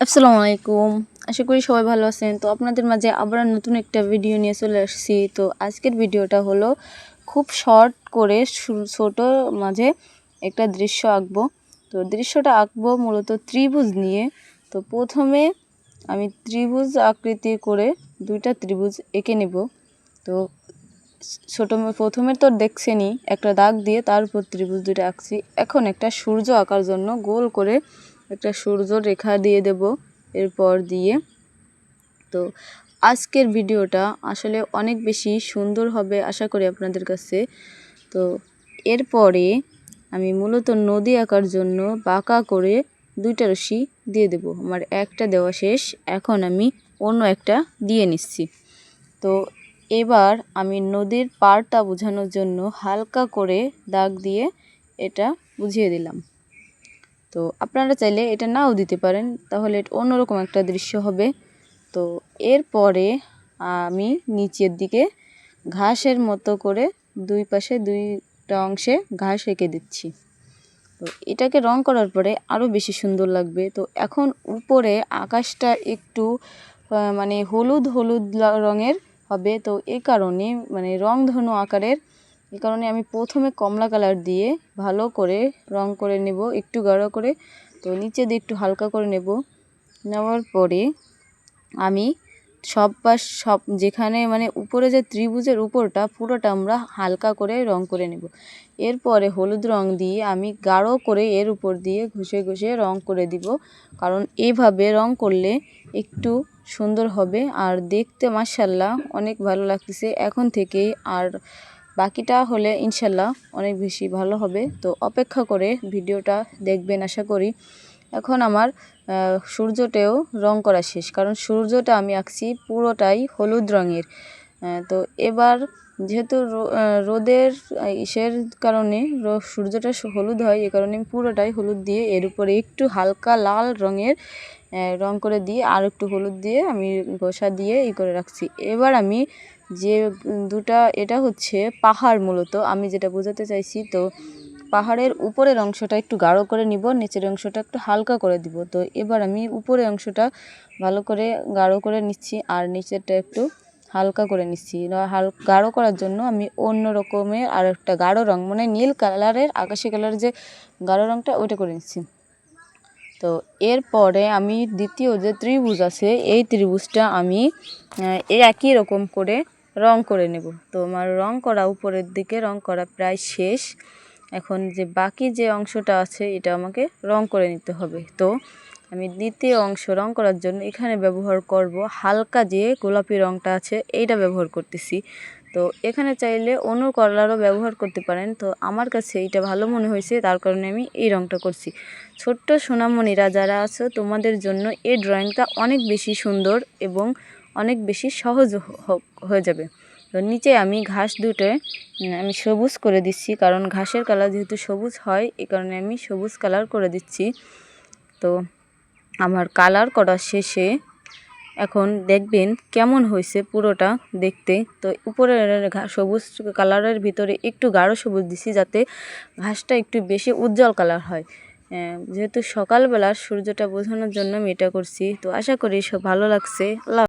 আসসালামু আলাইকুম। আশা করি সবাই ভালো আছেন। তো আপনাদের মাঝে আবার নতুন একটা ভিডিও নিয়ে চলে আসছি। তো আজকের ভিডিওটা হলো খুব শর্ট করে ছোট মাঝে একটা দৃশ্য আঁকবো। তো দৃশ্যটা আঁকবো মূলত ত্রিভুজ নিয়ে। তো প্রথমে আমি ত্রিভুজ আকৃতি করে দুইটা ত্রিভুজ এঁকে নেব। তো ছোট, প্রথমে তো দেখছেনই একটা দাগ দিয়ে তার উপর ত্রিভুজ দুটো আঁকছি। এখন একটা সূর্য আঁকার জন্য গোল করে একটা সূর্য রেখা দিয়ে দেব এরপর দিয়ে। তো আজকের ভিডিওটা আসলে অনেক বেশি সুন্দর হবে আশা করি আপনাদের কাছে। তো এরপরে আমি মূলত নদী আঁকার জন্য বাঁকা করে দুইটা রশি দিয়ে দেব। আমার একটা দেওয়া শেষ, এখন আমি অন্য একটা দিয়ে নিচ্ছি। তো এবার আমি নদীর পাড়টা বোঝানোর জন্য হালকা করে দাগ দিয়ে এটা বুঝিয়ে দিলাম। তো আপনারা চাইলে এটা নাও দিতে পারেন, তাহলে এটা অন্যরকম একটা দৃশ্য হবে। তো এরপরে আমি নিচের দিকে ঘাসের মতো করে দুই পাশে দুইটা অংশে ঘাস এঁকে দিচ্ছি। তো এটাকে রং করার পরে আরও বেশি সুন্দর লাগবে। তো এখন উপরে আকাশটা একটু মানে হলুদ হলুদ রঙের হবে। তো এই কারণে মানে রং ধনু আকারের এই কারণে আমি প্রথমে কমলা কালার দিয়ে ভালো করে রং করে নেব, একটু গাঢ় করে। তো নিচে দিয়ে একটু হালকা করে নেব। নেওয়ার পরে আমি সব পাশ সব যেখানে মানে উপরে যে ত্রিভুজের উপরটা, পুরোটা আমরা হালকা করে রং করে নেব। এরপরে হলুদ রং দিয়ে আমি গাঢ় করে এর উপর দিয়ে ঘষে ঘষে রং করে দিব। কারণ এইভাবে রং করলে একটু সুন্দর হবে। আর দেখতে মাসাল্লাহ অনেক ভালো লাগতেছে। এখন থেকেই আর বাকিটা হলে ইনশাল্লাহ অনেক বেশি ভালো হবে। তো অপেক্ষা করে ভিডিওটা দেখবেন আশা করি। এখন আমার সূর্যটাও রং করা শেষ। কারণ সূর্যটা আমি আঁকছি পুরোটাই হলুদ রঙের। তো এবার যেহেতু রোদের ইসের কারণে সূর্যটা হলুদ হয়, এ কারণে আমি পুরোটাই হলুদ দিয়ে এর উপরে একটু হালকা লাল রঙের রং করে দিয়ে আর একটু হলুদ দিয়ে আমি ঘষা দিয়ে ই করে রাখছি। এবার আমি যে দুটা, এটা হচ্ছে পাহাড় মূলত। আমি যেটা বোঝাতে চাইছি, তো পাহাড়ের উপরের অংশটা একটু গাঢ় করে নিব, নিচের অংশটা একটু হালকা করে দিব। তো এবার আমি উপরের অংশটা ভালো করে গাঢ় করে নিচ্ছি, আর নিচেরটা একটু হালকা করে নিচ্ছি। হাল, গাঢ় করার জন্য আমি অন্য রকমের আর একটা গাঢ় রং মানে নীল কালারের, আকাশি কালারের যে গাঢ় রঙটা ওইটা করে নিচ্ছি। তো এরপরে আমি দ্বিতীয় যে ত্রিভুজ আছে, এই ত্রিভুজটা আমি এই একই রকম করে রং করে নেব। তো আমার রং করা উপরের দিকে, রং করা প্রায় শেষ। এখন যে বাকি যে অংশটা আছে, এটা আমাকে রং করে নিতে হবে। তো আমি দ্বিতীয় অংশ রং করার জন্য এখানে ব্যবহার করব হালকা যে গোলাপি রংটা আছে, এইটা ব্যবহার করতেছি। তো এখানে চাইলে অন্য কালারও ব্যবহার করতে পারেন। তো আমার কাছে এইটা ভালো মনে হয়েছে, তার কারণে আমি এই রংটা করছি। ছোট্ট সোনামণিরা যারা আছো, তোমাদের জন্য এই ড্রয়িংটা অনেক বেশি সুন্দর এবং অনেক বেশি সহজ হয়ে যাবে। তো নিচে আমি ঘাস দুটো আমি সবুজ করে দিচ্ছি, কারণ ঘাসের কালার যেহেতু সবুজ হয় এই কারণে আমি সবুজ কালার করে দিচ্ছি। তো আমার কালার করা শেষে এখন দেখবেন কেমন হয়েছে পুরোটা দেখতে। তো উপরের সবুজ কালারের ভিতরে একটু গাঢ় সবুজ দিছি যাতে ঘাসটা একটু বেশি উজ্জ্বল কালার হয়। যেহেতু সকালবেলা সূর্যটা বোঝানোর জন্য আমি এটা করছি। তো আশা করি সব ভালো লাগছে। আল্লাহ